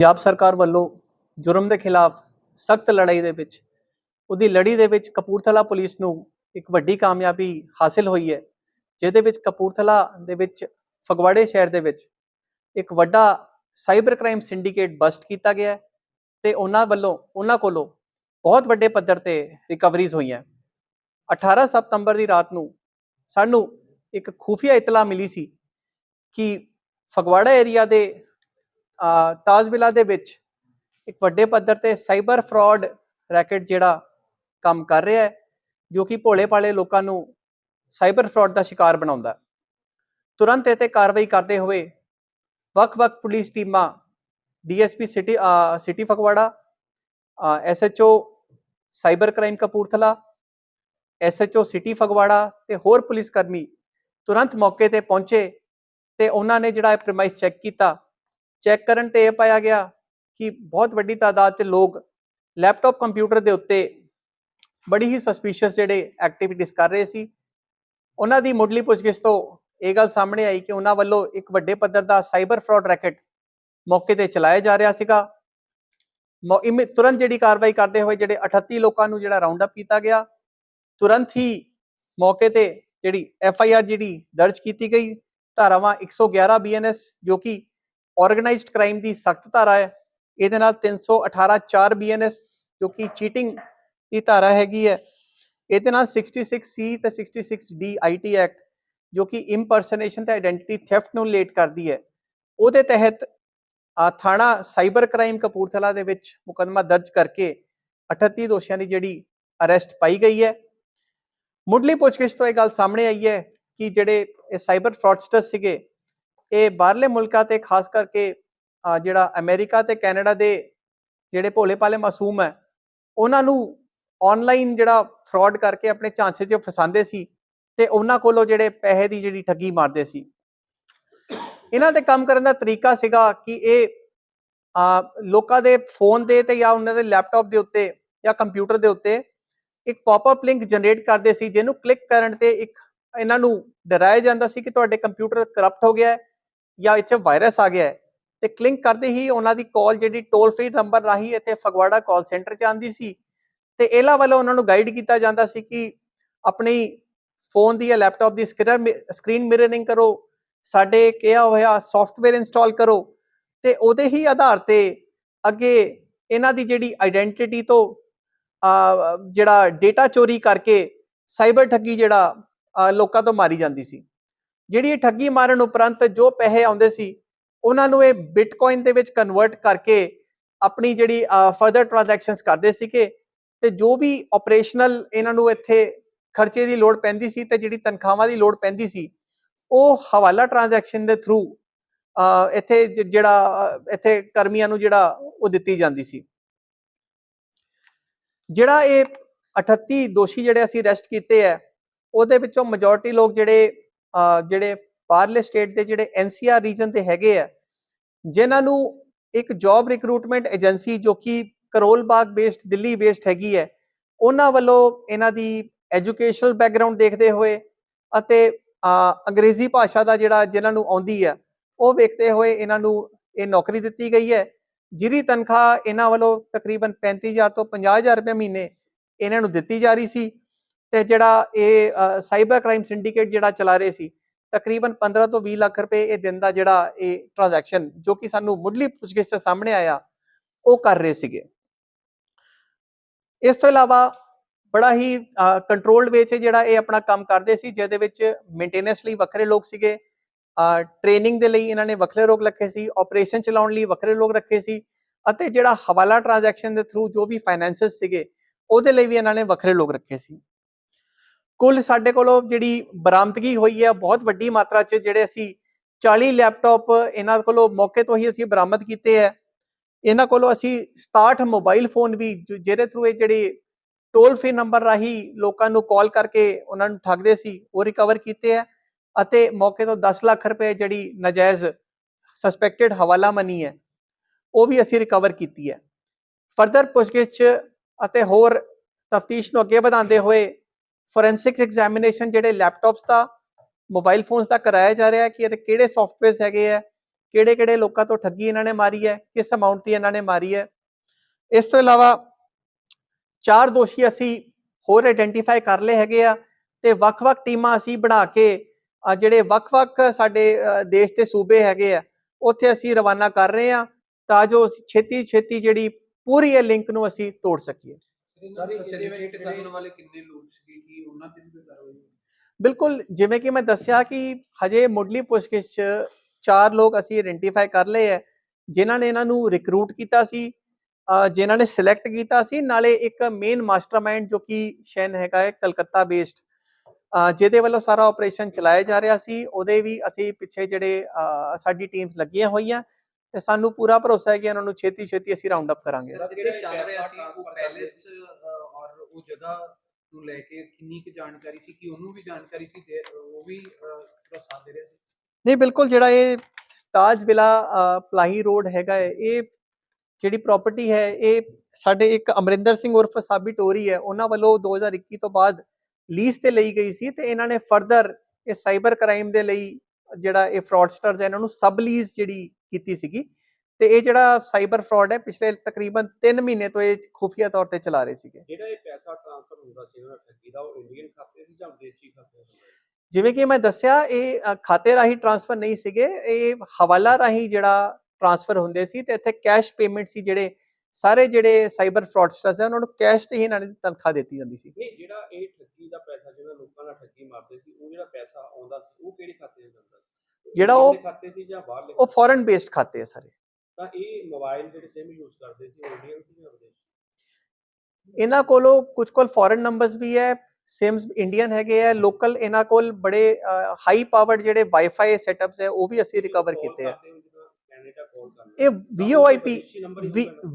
ਪੰਜਾਬ ਸਰਕਾਰ ਵੱਲੋਂ ਜੁਰਮ ਦੇ ਖਿਲਾਫ ਸਖਤ ਲੜਾਈ ਦੇ ਵਿੱਚ, ਉਹਦੀ ਲੜੀ ਦੇ ਵਿੱਚ ਕਪੂਰਥਲਾ ਪੁਲਿਸ ਨੂੰ ਇੱਕ ਵੱਡੀ ਕਾਮਯਾਬੀ ਹਾਸਲ ਹੋਈ ਹੈ, ਜਿਹਦੇ ਵਿੱਚ ਕਪੂਰਥਲਾ ਦੇ ਵਿੱਚ ਫਗਵਾੜੇ ਸ਼ਹਿਰ ਦੇ ਵਿੱਚ ਇੱਕ ਵੱਡਾ ਸਾਈਬਰ ਕ੍ਰਾਈਮ ਸਿੰਡੀਕੇਟ ਬਸਟ ਕੀਤਾ ਗਿਆ ਹੈ ਤੇ ਉਹਨਾਂ ਵੱਲੋਂ, ਉਹਨਾਂ ਕੋਲੋਂ ਬਹੁਤ ਵੱਡੇ ਪੱਧਰ ਤੇ ਰਿਕਵਰੀਜ਼ ਹੋਈਆਂ 18 ਸਤੰਬਰ ਦੀ ਰਾਤ ਨੂੰ ਸਾਨੂੰ ਇੱਕ ਖੂਫੀਆ ਇਤਲਾ ਮਿਲੀ ਸੀ ਕਿ ਫਗਵਾੜਾ ਏਰੀਆ ਦੇ ਤਾਜਵਿਲਾ ਦੇ ਵਿੱਚ ਇੱਕ ਵੱਡੇ ਪੱਧਰ ਤੇ ਸਾਈਬਰ ਫਰਾਡ ਰੈਕਟ ਜਿਹੜਾ ਕੰਮ ਕਰ ਰਿਹਾ ਹੈ ਜੋ ਕਿ ਭੋਲੇ ਭਾਲੇ ਲੋਕਾਂ ਨੂੰ ਸਾਈਬਰ ਫਰਾਡ ਦਾ ਸ਼ਿਕਾਰ ਬਣਾਉਂਦਾ ਤੁਰੰਤ ਇਹ ਤੇ ਕਾਰਵਾਈ ਕਰਦੇ ਹੋਏ ਵੱਖ-ਵੱਖ ਪੁਲਿਸ ਟੀਮਾਂ DSP city uh, city Phagwara SHO cyber crime Kapurthala SHO city Phagwara ਤੇ ਹੋਰ ਪੁਲਿਸ ਕਰਮੀ ਤੁਰੰਤ ਮੌਕੇ ਤੇ ਪਹੁੰਚੇ ਤੇ ਉਹਨਾਂ ਨੇ ਜਿਹੜਾ ਇਹ ਪ੍ਰੈਮਾਈਸ ਚੈੱਕ ਕੀਤਾ ਚੈੱਕ ਕਰਨ ਤੇ ਇਹ ਪਾਇਆ ਗਿਆ ਕਿ ਬਹੁਤ ਵੱਡੀ ਤਾਦਾਦ 'ਚ ਲੋਕ ਲੈਪਟਾਪ ਕੰਪਿਊਟਰ ਦੇ ਉੱਤੇ ਬੜੀ ਹੀ ਸਸਪੀਸ਼ੀਅਸ ਜਿਹੜੇ ਐਕਟੀਵਿਟੀਜ਼ ਕਰ ਰਹੇ ਸੀ। ਉਹਨਾਂ ਦੀ ਮੁੱਢਲੀ ਪੁੱਛਗਿੱਛ ਤੋਂ ਇਹ ਗੱਲ ਸਾਹਮਣੇ ਆਈ ਕਿ ਉਹਨਾਂ ਵੱਲੋਂ ਇੱਕ ਵੱਡੇ ਪੱਧਰ ਦਾ ਸਾਈਬਰ ਫਰਾਡ ਰੈਕਟ ਮੌਕੇ ਤੇ ਚਲਾਇਆ ਜਾ ਰਿਹਾ ਸੀਗਾ। ਮੌ- ਇਮੀ- ਤੁਰੰਤ ਜਿਹੜੀ ਕਾਰਵਾਈ ਕਰਦੇ ਹੋਏ ਜਿਹੜੇ 38 ਲੋਕਾਂ ਨੂੰ ਜਿਹੜਾ ਰਾਉਂਡ ਅਪ ਕੀਤਾ ਗਿਆ, ਤੁਰੰਤ ਹੀ ਮੌਕੇ ਤੇ ਜਿਹੜੀ ਐਫ ਆਈ ਆਰ ਜਿਹੜੀ ਦਰਜ ਕੀਤੀ ਗਈ। ਧਾਰਾਵਾਂ 111 ਬੀਐਨਐਸ ਜੋ ਕਿ ਆਰਗੇਨਾਈਜ਼ਡ ਕ੍ਰਾਈਮ ਦੀ ਸਖਤ ਧਾਰਾ ਹੈ। ਇਹਦੇ ਨਾਲ 318 4 ਬੀਐਨਐਸ ਜੋ ਕਿ ਚੀਟਿੰਗ ਦੀ ਧਾਰਾ ਹੈਗੀ ਹੈ, ਇਹਦੇ ਨਾਲ 66 ਸੀ ਤੇ 66 ਡੀ ਆਈਟੀ ਐਕਟ ਜੋ ਕਿ ਇੰਪਰਸਨੇਸ਼ਨ ਤੇ ਆਇਡੈਂਟੀਟੀ ਥੈਫਟ ਨੂੰ ਲੇਟ ਕਰਦੀ ਹੈ। ਉਹਦੇ ਤਹਿਤ ਥਾਣਾ ਸਾਈਬਰ ਕ੍ਰਾਈਮ ਕਪੂਰਥਲਾ ਦੇ ਵਿੱਚ ਮੁਕੱਦਮਾ ਦਰਜ ਕਰਕੇ 38 ਦੋਸ਼ੀਆਂ ਦੀ ਜਿਹੜੀ ਅਰੈਸਟ ਪਾਈ ਗਈ ਹੈ। ਮੁੱਢਲੀ ਪੁੱਛਗਿੱਛ ਤੋਂ ਇਹ ਗੱਲ ਸਾਹਮਣੇ ਆਈ ਹੈ ਕਿ ਜਿਹੜੇ ਇਹ ਸਾਈਬਰ ਫਰਾਡਸਟਰ ਸੀਗੇ ਇਹ ਬਾਹਰਲੇ ਮੁਲਕਾਂ ਤੇ ਖਾਸ ਕਰਕੇ ਜਿਹੜਾ ਅਮਰੀਕਾ ਤੇ ਕੈਨੇਡਾ ਦੇ ਜਿਹੜੇ ਭੋਲੇ ਭਾਲੇ ਮਾਸੂਮ ਹੈ, ਉਹਨਾਂ ਨੂੰ ਆਨਲਾਈਨ ਜਿਹੜਾ ਫਰਾਡ ਕਰਕੇ ਆਪਣੇ ਝਾਂਸੇ 'ਚ ਫਸਾਉਂਦੇ ਸੀ ਤੇ ਉਹਨਾਂ ਕੋਲੋਂ ਜਿਹੜੇ ਪੈਸੇ ਦੀ ਜਿਹੜੀ ਠੱਗੀ ਮਾਰਦੇ ਸੀ। ਇਹਨਾਂ 'ਤੇ ਕੰਮ ਕਰਨ ਦਾ ਤਰੀਕਾ ਸੀਗਾ ਕਿ ਇਹ, ਅਹ, ਲੋਕਾਂ ਦੇ ਫੋਨ ਦੇ ਤੇ ਜਾਂ ਉਹਨਾਂ ਦੇ ਲੈਪਟਾਪ ਦੇ ਉੱਤੇ ਜਾਂ ਕੰਪਿਊਟਰ ਦੇ ਉੱਤੇ ਇੱਕ ਪੌਪਅਪ ਲਿੰਕ ਜਨਰੇਟ ਕਰਦੇ ਸੀ, ਜਿਹਨੂੰ ਕਲਿੱਕ ਕਰਨ ਤੇ ਇੱਕ, ਇਹਨਾਂ ਨੂੰ ਡਰਾਇਆ ਜਾਂਦਾ ਸੀ ਕਿ ਤੁਹਾਡੇ ਕੰਪਿਊਟਰ ਕਰਪਟ ਹੋ ਗਿਆ ਹੈ। ਜਾਂ ਇੱਥੇ ਵਾਇਰਸ ਆ ਗਿਆ ਹੈ, ਤੇ ਕਲਿੱਕ ਕਰਦੇ ਹੀ ਉਹਨਾਂ ਦੀ ਕਾਲ ਜਿਹੜੀ ਟੋਲ ਫ੍ਰੀ ਨੰਬਰ ਰਾਹੀਂ ਇੱਥੇ ਫਗਵਾੜਾ ਕਾਲ ਸੈਂਟਰ 'ਚ ਆਉਂਦੀ ਸੀ। ਤੇ ਇਹਨਾਂ ਵੱਲੋਂ ਉਹਨਾਂ ਨੂੰ ਗਾਈਡ ਕੀਤਾ ਜਾਂਦਾ ਸੀ ਕਿ ਆਪਣੀ ਫੋਨ ਦੀ ਜਾਂ ਲੈਪਟਾਪ ਦੀ ਸਕਰੀਨ ਮਿਰਰਿੰਗ ਕਰੋ, ਸਾਡੇ ਕਿਹਾ ਹੋਇਆ ਸੌਫਟਵੇਅਰ ਇੰਸਟਾਲ ਕਰੋ, ਤੇ ਉਹਦੇ ਹੀ ਆਧਾਰ ਤੇ ਅੱਗੇ ਇਹਨਾਂ ਦੀ ਜਿਹੜੀ ਆਇਡੈਂਟੀਟੀ ਤੋਂ ਜਿਹੜਾ ਡੇਟਾ ਚੋਰੀ ਕਰਕੇ ਸਾਈਬਰ ਠੱਗੀ ਜਿਹੜਾ ਲੋਕਾਂ ਤੋਂ ਮਾਰੀ ਜਾਂਦੀ ਸੀ। ਜਿਹੜੀ ਇਹ ਠੱਗੀ ਮਾਰਨ ਉਪਰੰਤ ਜੋ ਪੈਸੇ ਆਉਂਦੇ ਸੀ, ਉਹਨਾਂ ਨੂੰ ਇਹ ਬਿਟਕੋਇਨ ਦੇ ਵਿੱਚ ਕਨਵਰਟ ਕਰਕੇ ਆਪਣੀ ਜਿਹੜੀ ਫਰਦਰ ਟ੍ਰਾਂਜੈਕਸ਼ਨਸ ਕਰਦੇ ਸੀਗੇ ਤੇ ਜੋ ਵੀ ਆਪਰੇਸ਼ਨਲ ਇਹਨਾਂ ਨੂੰ ਇੱਥੇ ਖਰਚੇ ਦੀ ਲੋੜ ਪੈਂਦੀ ਸੀ ਤੇ ਜਿਹੜੀ ਤਨਖਾਹਾਂ ਦੀ ਲੋੜ ਪੈਂਦੀ ਸੀ, ਉਹ ਹਵਾਲਾ ਟ੍ਰਾਂਜੈਕਸ਼ਨ ਦੇ ਥਰੂ ਇੱਥੇ ਜਿਹੜਾ ਇੱਥੇ ਕਰਮੀਆਂ ਨੂੰ ਜਿਹੜਾ ਉਹ ਦਿੱਤੀ ਜਾਂਦੀ ਸੀ। ਜਿਹੜਾ ਇਹ 38 ਦੋਸ਼ੀ ਜਿਹੜੇ ਅਸੀਂ ਅਰੈਸਟ ਕੀਤੇ ਆ ਉਹਦੇ ਵਿੱਚੋਂ ਮੈਜੋਰਿਟੀ ਲੋਕ ਜਿਹੜੇ ਜਿਹੜੇ ਬਾਹਰਲੇ ਸਟੇਟ ਦੇ ਜਿਹੜੇ ਐਨਸੀਆਰ ਰੀਜਨ ਦੇ ਹੈਗੇ ਆ ਜਿਨ੍ਹਾਂ ਨੂੰ ਇੱਕ ਜੌਬ ਰਿਕਰੂਟਮੈਂਟ ਏਜੰਸੀ ਜੋ ਕਿ ਕਰੋਲ ਬਾਗ ਬੇਸਡ ਦਿੱਲੀ ਬੇਸਡ ਹੈਗੀ ਹੈ, ਉਹਨਾਂ ਵੱਲੋਂ ਇਹਨਾਂ ਦੀ ਐਜੂਕੇਸ਼ਨਲ ਬੈਕਗ੍ਰਾਉਂਡ ਦੇਖਦੇ ਹੋਏ ਅਤੇ ਅੰਗਰੇਜ਼ੀ ਭਾਸ਼ਾ ਦਾ ਜਿਹੜਾ ਜਿਨ੍ਹਾਂ ਨੂੰ ਆਉਂਦੀ ਹੈ ਉਹ ਵੇਖਦੇ ਹੋਏ ਇਹਨਾਂ ਨੂੰ ਇਹ ਨੌਕਰੀ ਦਿੱਤੀ ਗਈ ਹੈ, ਜਿਹਦੀ ਤਨਖਾਹ ਇਹਨਾਂ ਵੱਲੋਂ ਤਕਰੀਬਨ 35000 ਤੋਂ 50000 ਰੁਪਏ ਮਹੀਨੇ ਇਹਨਾਂ ਨੂੰ ਦਿੱਤੀ ਜਾ ਰਹੀ ਸੀ ਤੇ ਜਿਹੜਾ ਇਹ ਸਾਈਬਰ ਕ੍ਰਾਈਮ ਸਿੰਡੀਕੇਟ ਜਿਹੜਾ ਚਲਾ ਰਹੇ ਸੀ, ਤਕਰੀਬਨ 15 ਤੋਂ 20 ਲੱਖ ਰੁਪਏ ਇਹ ਦਿਨ ਦਾ ਜਿਹੜਾ ਇਹ ਟ੍ਰਾਂਜੈਕਸ਼ਨ ਜੋ ਕਿ ਸਾਨੂੰ ਮੁੱਢਲੀ ਪੁੱਛਗਿੱਛ ਤੋਂ ਸਾਹਮਣੇ ਆਇਆ, ਉਹ ਕਰ ਰਹੇ ਸੀਗੇ। ਇਸ ਤੋਂ ਇਲਾਵਾ ਬੜਾ ਹੀ ਕੰਟਰੋਲਡ ਵੇ 'ਚ ਜਿਹੜਾ ਇਹ ਆਪਣਾ ਕੰਮ ਕਰਦੇ ਸੀ, ਜਿਹਦੇ ਵਿੱਚ ਮੇਨਟੇਨੈਂਸ ਲਈ ਵੱਖਰੇ ਲੋਕ ਸੀਗੇ ਟ੍ਰੇਨਿੰਗ ਦੇ ਲਈ ਇਹਨਾਂ ਨੇ ਵੱਖਰੇ ਲੋਕ ਰੱਖੇ ਸੀ ਆਪਰੇਸ਼ਨ ਚਲਾਉਣ ਲਈ ਵੱਖਰੇ ਲੋਕ ਰੱਖੇ ਸੀ, ਅਤੇ ਜਿਹੜਾ ਹਵਾਲਾ ਟ੍ਰਾਂਜੈਕਸ਼ਨ ਦੇ ਥਰੂ ਜੋ ਵੀ ਫਾਈਨੈਂਸਸ ਸੀਗੇ, ਉਹਦੇ ਲਈ ਵੀ ਇਹਨਾਂ ਨੇ ਵੱਖਰੇ ਲੋਕ ਰੱਖੇ ਸੀ। ਕੁੱਲ ਸਾਡੇ ਕੋਲੋਂ ਜਿਹੜੀ ਬਰਾਮਦਗੀ ਹੋਈ ਹੈ, ਬਹੁਤ ਵੱਡੀ ਮਾਤਰਾ 'ਚ ਜਿਹੜੇ ਅਸੀਂ 40 ਲੈਪਟਾਪ ਇਹਨਾਂ ਕੋਲੋਂ ਮੌਕੇ ਤੋਂ ਹੀ ਅਸੀਂ ਬਰਾਮਦ ਕੀਤੇ ਹੈ। ਇਹਨਾਂ ਕੋਲੋਂ ਅਸੀਂ 67 ਮੋਬਾਈਲ ਫੋਨ ਵੀ ਜਿਹਦੇ ਥਰੂ ਇਹ ਜਿਹੜੇ ਟੋਲ ਫ੍ਰੀ ਨੰਬਰ ਰਾਹੀਂ ਲੋਕਾਂ ਨੂੰ ਕਾਲ ਕਰਕੇ ਉਹਨਾਂ ਨੂੰ ਠੱਗਦੇ ਸੀ, ਉਹ ਰਿਕਵਰ ਕੀਤੇ ਹੈ ਅਤੇ ਮੌਕੇ ਤੋਂ 10 ਲੱਖ ਰੁਪਏ ਜਿਹੜੀ ਨਜਾਇਜ਼ ਸਸਪੈਕਟਡ ਹਵਾਲਾ ਮਨੀ ਹੈ, ਉਹ ਵੀ ਅਸੀਂ ਰਿਕਵਰ ਕੀਤੀ ਹੈ। ਫਰਦਰ ਪੁੱਛਗਿੱਛ ਅਤੇ ਹੋਰ ਤਫਤੀਸ਼ ਨੂੰ ਅੱਗੇ ਵਧਾਉਂਦੇ ਹੋਏ ਫੋਰੈਂਸਿਕ ਐਗਜ਼ਾਮੀਨੇਸ਼ਨ ਜਿਹੜੇ ਲੈਪਟਾਪਸ ਦਾ ਮੋਬਾਈਲ ਫੋਨਸ ਦਾ ਕਰਾਇਆ ਜਾ ਰਿਹਾ ਹੈ ਕਿ ਇਹਦੇ ਕਿਹੜੇ ਸੌਫਟਵੇਅਰਸ ਹੈਗੇ ਆ ਕਿਹੜੇ ਕਿਹੜੇ ਲੋਕਾਂ ਤੋਂ ਠੱਗੀ ਇਹਨਾਂ ਨੇ ਮਾਰੀ ਹੈ, ਕਿਸ ਅਮਾਉਂਟ ਦੀ ਇਹਨਾਂ ਨੇ ਮਾਰੀ ਹੈ। ਇਸ ਤੋਂ ਇਲਾਵਾ ਚਾਰ ਦੋਸ਼ੀ ਅਸੀਂ ਹੋਰ ਆਇਡੈਂਟੀਫਾਈ ਕਰ ਲਏ ਹੈਗੇ ਆ ਤੇ ਵੱਖ-ਵੱਖ ਟੀਮਾਂ ਅਸੀਂ ਬਣਾ ਕੇ ਜਿਹੜੇ ਵੱਖ-ਵੱਖ ਸਾਡੇ ਦੇਸ਼ ਦੇ ਸੂਬੇ ਹੈਗੇ ਆ, ਉੱਥੇ ਅਸੀਂ ਰਵਾਨਾ ਕਰ ਰਹੇ ਆ ਤਾਂ ਜੋ ਅਸੀਂ ਛੇਤੀ ਛੇਤੀ ਜਿਹੜੀ ਪੂਰੀ ਇਹ ਲਿੰਕ ਨੂੰ ਅਸੀਂ ਤੋੜ ਸਕੀਏ। ਸਾਰੇ ਫੈਸਿਲਿਟੇਟ ਕਰਨ ਵਾਲੇ ਕਿੰਨੇ ਲੋਕ ਸੀਗੇ ਕੀ ਉਹਨਾਂ ਤੇ ਵੀ ਕੋਈ ਕਾਰਵਾਈ ਹੋਈ? ਬਿਲਕੁਲ ਜਿਵੇਂ ਕਿ ਮੈਂ ਦੱਸਿਆ ਕਿ ਹਜੇ ਮੁੱਢਲੀ ਪੁੱਛਗਿੱਛ 'ਚ ਚਾਰ ਲੋਕ ਅਸੀਂ ਆਇਡੈਂਟੀਫਾਈ ਕਰ ਲਏ ਹੈ ਜਿਨ੍ਹਾਂ ਨੇ ਇਹਨਾਂ ਨੂੰ ਰਿਕਰੂਟ ਕੀਤਾ ਸੀ ਜਿਨ੍ਹਾਂ ਨੇ ਸਿਲੈਕਟ ਕੀਤਾ ਸੀ ਨਾਲੇ ਇੱਕ ਮੇਨ ਮਾਸਟਰਮਾਈਂਡ ਜੋ ਕਿ ਸ਼ੈਨ ਹੈਗਾ ਹੈ ਕਲਕੱਤਾ ਬੇਸਡ ਜਿਹਦੇ ਵੱਲੋਂ ਸਾਰਾ ਆਪਰੇਸ਼ਨ ਚਲਾਇਆ ਜਾ ਰਿਹਾ ਸੀ ਉਹਦੇ ਵੀ ਅਸੀਂ ਪਿੱਛੇ ਜਿਹੜੇ ਸਾਡੀ ਟੀਮਸ ਲੱਗੀਆਂ ਹੋਈਆਂ ਤੇ ਸਾਨੂੰ ਪੂਰਾ ਭਰੋਸਾ ਹੈ ਕਿ ਇਹਨਾਂ ਨੂੰ ਛੇਤੀ ਛੇਤੀ ਅਸੀਂ ਰਾਉਂਡ ਅਪ ਕਰਾਂਗੇ। ਸਰ ਜਿਹੜੇ ਚੱਲ ਰਿਹਾ ਸੀ ਉਹ ਪੈਲੇਸ ਔਰ ਉਹ ਜਗ੍ਹਾ ਨੂੰ ਲੈ ਕੇ ਕਿੰਨੀ ਕੁ ਜਾਣਕਾਰੀ ਸੀ ਕਿ ਉਹਨੂੰ ਵੀ ਜਾਣਕਾਰੀ ਸੀ ਉਹ ਵੀ ਸਾਥ ਦੇ ਰਿਹਾ ਸੀ? ਨਹੀਂ ਬਿਲਕੁਲ ਜਿਹੜਾ ਇਹ ਤਾਜ ਵਿਲਾ ਪਲਾਹੀ ਰੋਡ ਹੈਗਾ ਹੈ ਇਹ ਜਿਹੜੀ ਪ੍ਰਾਪਰਟੀ ਹੈ ਇਹ ਸਾਡੇ ਇੱਕ ਅਮਰਿੰਦਰ ਸਿੰਘ ਉਰਫ ਸਾਬੀ ਟੋਰੀ ਹੈ ਉਹਨਾਂ ਵੱਲੋਂ 2021 ਤੋਂ ਬਾਅਦ ਲੀਜ਼ ਤੇ ਲਈ ਗਈ ਸੀ ਤੇ ਇਹਨਾਂ ਨੇ ਫਰਦਰ ਇਹ ਸਾਈਬਰ ਕ੍ਰਾਈਮ ਦੇ ਲਈ ਜਿਹੜਾ ਇਹ ਫਰਾਡਸਟਰਸ ਹੈ ਇਹਨਾਂ ਨੂੰ ਸਬ ਲੀਜ਼ ਜਿਹੜੀ ਕੀਤੀ ਸੀਗੀ। ਤੇ ਇਹ ਜਿਹੜਾ ਸਾਈਬਰ ਫਰਾਡ ਹੈ ਪਿਛਲੇ ਤਕਰੀਬਨ 3 ਮਹੀਨੇ ਤੋਂ ਇਹ ਖੁਫੀਆ ਤੌਰ ਤੇ ਚਲਾ ਰਹੇ ਸੀਗੇ। ਜਿਹੜਾ ਇਹ ਪੈਸਾ ਟ੍ਰਾਂਸਫਰ ਹੁੰਦਾ ਸੀ ਉਹਨਾਂ ਠੱਗੀ ਦਾ ਉਹ ਇੰਡੀਅਨ ਖਾਤੇ ਸੀ ਜਾਂ ਵਿਦੇਸ਼ੀ ਖਾਤੇ ਸੀ? ਜਿਵੇਂ ਕਿ ਮੈਂ ਦੱਸਿਆ ਇਹ ਖਾਤੇ ਰਾਹੀਂ ਟ੍ਰਾਂਸਫਰ ਨਹੀਂ ਸੀਗੇ। ਇਹ ਹਵਾਲਾ ਰਾਹੀਂ ਜਿਹੜਾ ਟ੍ਰਾਂਸਫਰ ਹੁੰਦੇ ਸੀ ਤੇ ਇੱਥੇ ਕੈਸ਼ ਪੇਮੈਂਟ ਸੀ ਜਿਹੜੇ ਸਾਰੇ ਜਿਹੜੇ ਸਾਈਬਰ ਫਰਾਡਸਟਰਸ ਹੈ ਉਹਨਾਂ ਨੂੰ ਕੈਸ਼ ਤੇ ਹੀ ਇਹਨਾਂ ਦੀ ਤਨਖਾਹ ਦਿੱਤੀ ਜਾਂਦੀ ਸੀ। ਜਿਹੜਾ ਇਹ ਠੱਗੀ ਦਾ ਪੈਸਾ ਜਿਹੜਾ ਲੋਕਾਂ ਨਾਲ ਠੱਗੀ ਮਾਰਦੇ ਸੀ ਉਹ ਜਿਹੜਾ ਪੈਸਾ ਆਉਂਦਾ ਸੀ ਉਹ ਕਿਹੜੇ ਖਾਤੇ 'ਚ ਜਾਂਦਾ ਸੀ? ਜਿਹੜਾ ਉਹ- ਇੰਡੀਅਨ ਖਾਤੇ ਸੀ ਜਾਂ ਬਾਹਰਲੇ ਉਹ ਫੋਰਨ ਬੇਸਡ ਖਾਤੇ ਆ ਸਾਰੇ। ਤਾਂ ਇਹ ਮੋਬਾਈਲ ਜਿਹੜੇ ਸਿਮ ਯੂਜ਼ ਕਰਦੇ ਸੀ ਉਹ ਇੰਡੀਅਨ ਸੀ ਜਾਂ ਵਿਦੇਸ਼ੀ? ਇਹਨਾਂ ਕੋਲੋਂ ਕੁਝ ਕੋਲ ਫੋਰਨ ਨੰਬਰਸ ਵੀ ਹੈ ਸਿਮਸ ਇੰਡੀਅਨ ਹੈਗੇ ਆ ਲੋਕਲ ਇਹਨਾਂ ਕੋਲ ਬੜੇ ਹਾਈ ਪਾਵਰਡ ਜਿਹੜੇ ਵਾਈਫਾਈ ਸੈਟਅਪਸ ਹੈ ਉਹ ਵੀ ਅਸੀਂ ਰਿਕਵਰ Call ਕੀਤੇ ਆ। ਕਰਦੇ ਹੋ ਜਿੱਦਾਂ ਕੈਨੇਡਾ ਕਾਲ ਕਰਦੇ ਇਹ VoIP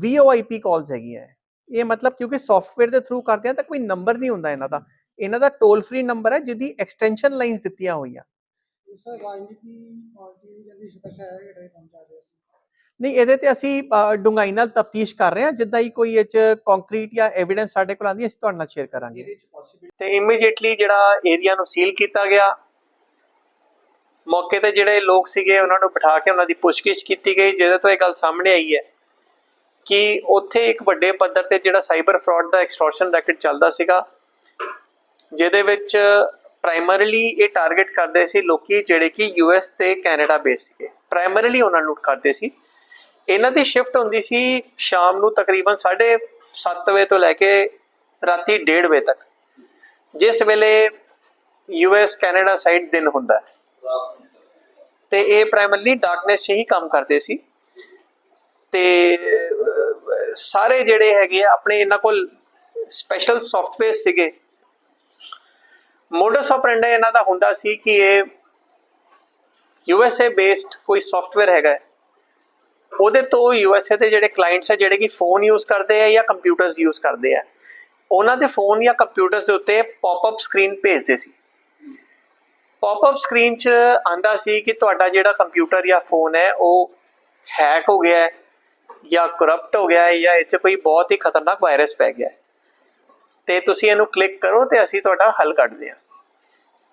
VoIP ਕਾਲਸ ਹੈਗੀਆਂ ਹੈ। ਇਹ ਮਤਲਬ ਕਿਉਂਕਿ ਸੌਫਟਵੇਅਰ ਦੇ ਥਰੂ ਕਰਦੇ ਆ ਤਾਂ ਕੋਈ ਨੰਬਰ ਨਹੀਂ ਹੁੰਦਾ ਇਹਨਾਂ ਦਾ। ਇਹਨਾਂ ਦਾ ਟੋਲ ਫ੍ਰੀ ਨੰਬਰ ਹੈ ਜਿਹਦੀ ਐਕਸਟੈਂਸ਼ਨ ਲਾਈਨਸ ਦਿੱਤੀਆਂ ਹੋਈਆਂ। ਸਰ ਰਾਜਨੀਤੀ ਪਾਰਟੀ ਜਲਦੀ ਸਤਰਸ਼ਾ ਹੈ ਜਿਹੜੇ ਕੰਮ ਚੱਲ ਰਿਹਾ ਸੀ। ਨਹੀਂ ਇਹਦੇ ਤੇ ਅਸੀਂ ਅ, ਡੂੰਘਾਈ ਨਾਲ ਤਫਤੀਸ਼ ਕਰ ਰਹੇ ਹਾਂ ਜਿੱਦਾਂ ਹੀ ਕੋਈ ਇਹ ਚ ਕੰਕਰੀਟ ਜਾਂ ਐਵੀਡੈਂਸ ਸਾਡੇ ਕੋਲ ਆਂਦੀ ਅਸੀਂ ਤੁਹਾਡੇ ਨਾਲ ਸ਼ੇਅਰ ਕਰਾਂਗੇ। ਤੇ ਇਮੀਡੀਏਟਲੀ ਜਿਹੜਾ ਏਰੀਆ ਨੂੰ ਸੀਲ ਕੀਤਾ ਗਿਆ ਮੌਕੇ ਤੇ ਜਿਹੜੇ ਲੋਕ ਸੀਗੇ ਉਹਨਾਂ ਨੂੰ ਬਿਠਾ ਕੇ ਉਹਨਾਂ ਦੀ ਪੁੱਛਗਿੱਛ ਕੀਤੀ ਗਈ ਜਿਹਦੇ ਤੋਂ ਇਹ ਗੱਲ ਸਾਹਮਣੇ ਆਈ ਹੈ ਕਿ ਉੱਥੇ ਇੱਕ ਵੱਡੇ ਪੱਧਰ ਤੇ ਜਿਹੜਾ ਸਾਈਬਰ ਫਰਾਡ ਦਾ ਐਕਸਟੋਰਸ਼ਨ ਰੈਕਟ ਚੱਲਦਾ ਸੀਗਾ ਜਿਹਦੇ ਵਿੱਚ ਪ੍ਰਾਇਮਰੀਲੀ ਇਹ ਟਾਰਗੇਟ ਕਰਦੇ ਸੀ ਲੋਕੀ ਜਿਹੜੇ ਕਿ ਯੂਐਸ ਤੇ ਕੈਨੇਡਾ ਬੇਸ ਸੀਗੇ। ਪ੍ਰਾਇਮਰੀਲੀ ਉਹਨਾਂ ਨੂੰ ਕਰਦੇ ਸੀ। ਇਹਨਾਂ ਦੀ ਸ਼ਿਫਟ ਹੁੰਦੀ ਸੀ ਸ਼ਾਮ ਨੂੰ ਤਕਰੀਬਨ 7:30 ਵਜੇ ਤੋਂ ਲੈ ਕੇ ਰਾਤੀ 1:30 ਵਜੇ ਤੱਕ। ਜਿਸ ਵੇਲੇ ਯੂਐਸ ਕੈਨੇਡਾ ਸਾਈਡ ਦਿਨ ਹੁੰਦਾ। ਹੈ ਤੇ ਇਹ ਪ੍ਰਾਇਮਰਲੀ ਡਾਰਕਨੈਸ 'ਚ ਹੀ ਕੰਮ ਕਰਦੇ ਸੀ। ਤੇ ਸਾਰੇ ਜਿਹੜੇ ਹੈਗੇ ਆ, ਆਪਣੇ ਇਹਨਾਂ ਕੋਲ ਸਪੈਸ਼ਲ ਸੌਫਟਵੇਅਰ ਸੀਗੇ। ਮੋਡਸ ਆਪਰੈਂਡਾ ਇਹਨਾਂ ਦਾ ਹੁੰਦਾ ਸੀ ਕਿ ਇਹ ਯੂਐਸਏ ਬੇਸਡ ਕੋਈ ਸੌਫਟਵੇਅਰ ਹੈਗਾ ਉਹਦੇ ਤੋਂ ਯੂਐਸਏ ਦੇ ਜਿਹੜੇ ਕਲਾਇੰਟਸ ਹੈ, ਜਿਹੜੇ ਕਿ ਫੋਨ ਯੂਜ਼ ਕਰਦੇ ਆ ਜਾਂ ਕੰਪਿਊਟਰਸ ਯੂਜ਼ ਕਰਦੇ ਆ ਉਹਨਾਂ ਦੇ ਫੋਨ ਜਾਂ ਕੰਪਿਊਟਰਸ ਦੇ ਉੱਤੇ ਪੌਪਅਪ ਸਕਰੀਨ ਭੇਜਦੇ ਸੀ। ਪੌਪਅਪ ਸਕਰੀਨ 'ਚ ਆਂਦਾ ਸੀ ਕਿ ਤੁਹਾਡਾ ਜਿਹੜਾ ਕੰਪਿਊਟਰ ਜਾਂ ਫੋਨ ਹੈ, ਉਹ ਹੈਕ ਹੋ ਗਿਆ ਹੈ ਜਾਂ ਕਰਪਟ ਹੋ ਗਿਆ ਹੈ ਜਾਂ ਇਹ 'ਚ ਕੋਈ ਬਹੁਤ ਹੀ ਖਤਰਨਾਕ ਵਾਇਰਸ ਪੈ ਗਿਆ ਹੈ। ਤੇ ਤੁਸੀਂ ਇਹਨੂੰ ਕਲਿੱਕ ਕਰੋ ਤੇ ਅਸੀਂ ਤੁਹਾਡਾ ਹੱਲ ਕੱਢਦੇ ਹਾਂ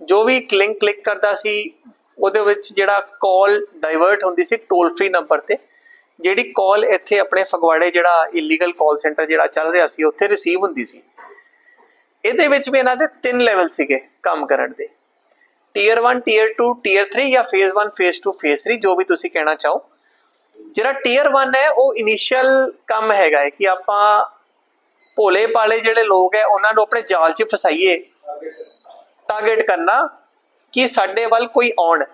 ਜੋ ਵੀ ਲਿੰਕ ਕਲਿੱਕ ਕਰਦਾ ਸੀ, ਉਹਦੇ ਵਿੱਚ ਜਿਹੜਾ ਕਾਲ ਡਾਇਵਰਟ ਹੁੰਦੀ ਸੀ ਟੋਲ ਫ੍ਰੀ ਨੰਬਰ ਤੇ, ਜਿਹੜੀ ਕਾਲ ਇੱਥੇ ਆਪਣੇ ਫਗਵਾੜੇ ਜਿਹੜਾ ਇਲੀਗਲ ਕਾਲ ਸੈਂਟਰ ਜਿਹੜਾ ਚੱਲ ਰਿਹਾ ਸੀ, ਉੱਥੇ ਰਿਸੀਵ ਹੁੰਦੀ ਸੀ। ਇਹਦੇ ਵਿੱਚ ਵੀ ਇਹਨਾਂ ਦੇ ਤਿੰਨ ਲੈਵਲ ਸੀਗੇ ਕੰਮ ਕਰਨ ਦੇ। ਟੀਅਰ 1 ਟੀਅਰ 2 ਟੀਅਰ 3 ਜਾਂ ਫੇਜ਼ 1 ਫੇਜ਼ 2 ਫੇਜ਼ 3 ਜੋ ਵੀ ਤੁਸੀਂ ਕਹਿਣਾ ਚਾਹੋ। ਜਿਹੜਾ ਟੀਅਰ 1 ਹੈ, ਉਹ ਇਨੀਸ਼ੀਅਲ ਕੰਮ ਹੈਗਾ ਹੈ ਕਿ ਆਪਾਂ ਭੋਲੇ ਪਾਲੇ ਜਿਹੜੇ ਲੋਕ ਹੈ, ਉਹਨਾਂ ਨੂੰ ਆਪਣੇ ਜਾਲ 'ਚ ਫਸਾਈਏ। ਟਾਰਗੇਟ ਕਰਨਾ ਕਿ ਸਾਡੇ ਵੱਲ ਕੋਈ ਆਉਣ।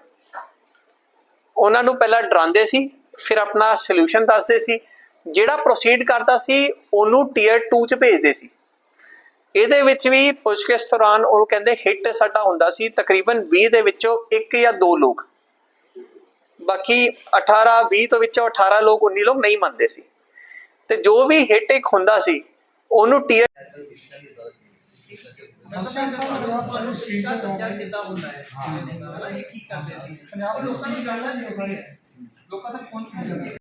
ਉਹਨਾਂ ਨੂੰ ਪਹਿਲਾਂ ਡਰਾਉਂਦੇ ਸੀ, ਫਿਰ ਆਪਣਾ ਸੋਲੂਸ਼ਨ ਦੱਸਦੇ ਸੀ। ਜਿਹੜਾ ਪ੍ਰੋਸੀਡ ਕਰਦਾ ਸੀ, ਉਹਨੂੰ ਟੀਅਰ 2 ਚ ਭੇਜਦੇ ਸੀ। ਇਹਦੇ ਵਿੱਚ ਵੀ ਪੁੱਛਗਿੱਛ ਦੌਰਾਨ ਉਹ ਕਹਿੰਦੇ ਹਿੱਟ ਸਾਡਾ ਹੁੰਦਾ ਸੀ ਤਕਰੀਬਨ 20 ਦੇ ਵਿੱਚੋਂ ਇੱਕ ਜਾਂ ਦੋ ਲੋਕ। ਬਾਕੀ 18 20 ਤੋਂ ਵਿੱਚੋਂ 18 ਲੋਕ 19 ਲੋਕ ਨਹੀਂ ਮੰਨਦੇ ਸੀ। ਤੇ ਜੋ ਵੀ ਹਿੱਟ ਇੱਕ ਹੁੰਦਾ ਸੀ, ਉਹਨੂੰ ਟੀਅਰ ਦੱਸਿਆ ਕਿੱਦਾਂ ਹੁੰਦਾ ਹੈ। ਹਾਂ। ਇਹ ਕੀ ਕਰਦੇ ਸੀ? ਪੰਜਾਬ ਦੇ ਲੋਕਾਂ ਸਾਰੇ ਤੱਕ ਪਹੁੰਚ ਨਹੀਂ ਜਾਂਦੀ।